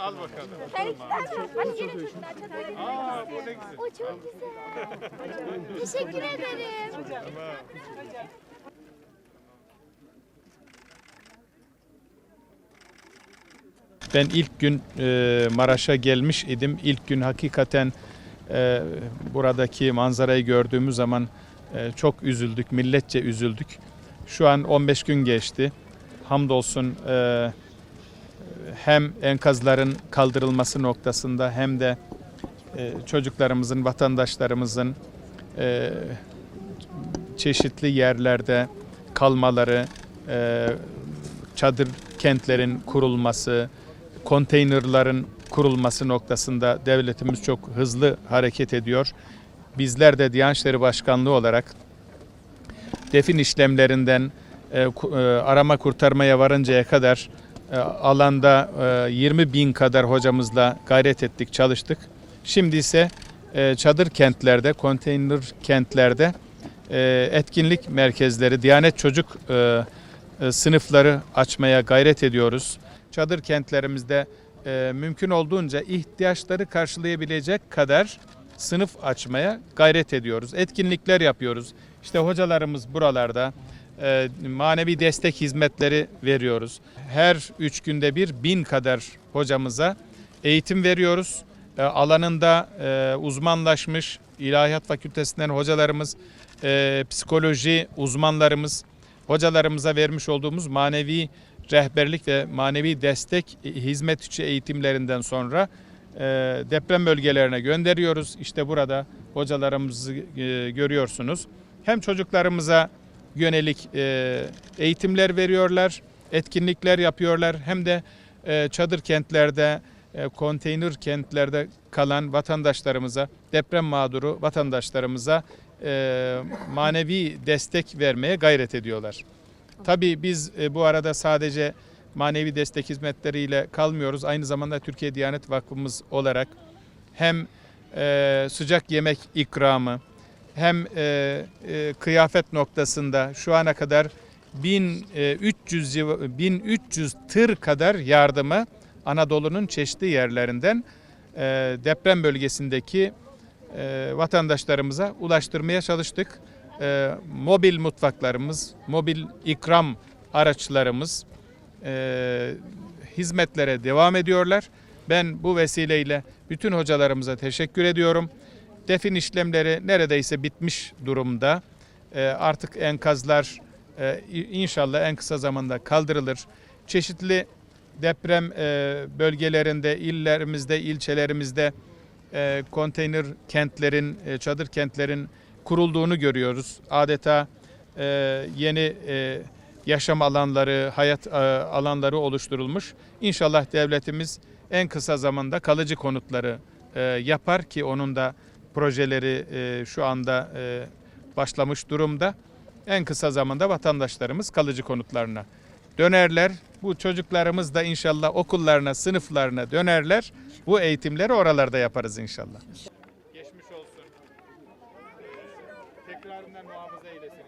Al bakalım. Sen iki tane al. Bak yine çocuklar Aa bu ne güzel. O çok güzel. Teşekkür ederim. Ben ilk gün e, Maraş'a gelmiş idim. İlk gün hakikaten e, buradaki manzarayı gördüğümüz zaman e, çok üzüldük, milletçe üzüldük. Şu an 15 gün geçti. Hamdolsun e, hem enkazların kaldırılması noktasında hem de e, çocuklarımızın, vatandaşlarımızın e, çeşitli yerlerde kalmaları, e, çadır kentlerin kurulması, konteynerların kurulması noktasında devletimiz çok hızlı hareket ediyor. Bizler de Diyanet İşleri Başkanlığı olarak defin işlemlerinden arama kurtarmaya varıncaya kadar alanda e, 20 bin kadar hocamızla gayret ettik, çalıştık. Şimdi ise e, çadır kentlerde, konteyner kentlerde e, etkinlik merkezleri, Diyanet Çocuk e, e, sınıfları açmaya gayret ediyoruz. Çadır kentlerimizde e, mümkün olduğunca ihtiyaçları karşılayabilecek kadar sınıf açmaya gayret ediyoruz. Etkinlikler yapıyoruz. İşte hocalarımız buralarda e, manevi destek hizmetleri veriyoruz. Her üç günde bir bin kadar hocamıza eğitim veriyoruz. E, alanında e, uzmanlaşmış İlahiyat Fakültesinden hocalarımız, psikoloji uzmanlarımız, hocalarımıza vermiş olduğumuz manevi rehberlik ve manevi destek hizmet içi eğitimlerinden sonra deprem bölgelerine gönderiyoruz. İşte burada hocalarımızı görüyorsunuz. Hem çocuklarımıza yönelik e, eğitimler veriyorlar, etkinlikler yapıyorlar hem de e, çadır kentlerde, e, konteyner kentlerde kalan vatandaşlarımıza, deprem mağduru vatandaşlarımıza manevi destek vermeye gayret ediyorlar. Tabii biz bu arada sadece manevi destek hizmetleriyle kalmıyoruz. Aynı zamanda Türkiye Diyanet Vakfımız olarak hem sıcak yemek ikramı hem e, e, kıyafet noktasında şu ana kadar 1300 civa- 1300 tır kadar yardımı Anadolu'nun çeşitli yerlerinden e, deprem bölgesindeki e, vatandaşlarımıza ulaştırmaya çalıştık. E, mobil mutfaklarımız, mobil ikram araçlarımız e, hizmetlere devam ediyorlar. Ben bu vesileyle bütün hocalarımıza teşekkür ediyorum. Defin işlemleri neredeyse bitmiş durumda. E, artık enkazlar e, inşallah en kısa zamanda kaldırılır. Çeşitli deprem e, bölgelerinde, illerimizde, ilçelerimizde e, konteyner kentlerin, çadır kentlerin kurulduğunu görüyoruz. Adeta yeni yaşam alanları, hayat alanları oluşturulmuş. İnşallah devletimiz en kısa zamanda kalıcı konutları yapar ki onun da projeleri e, şu anda e, başlamış durumda. En kısa zamanda vatandaşlarımız kalıcı konutlarına dönerler. Bu çocuklarımız da inşallah okullarına, sınıflarına dönerler. Bu eğitimleri oralarda yaparız inşallah. Geçmiş olsun. Tekrarından muhafaza eylesin.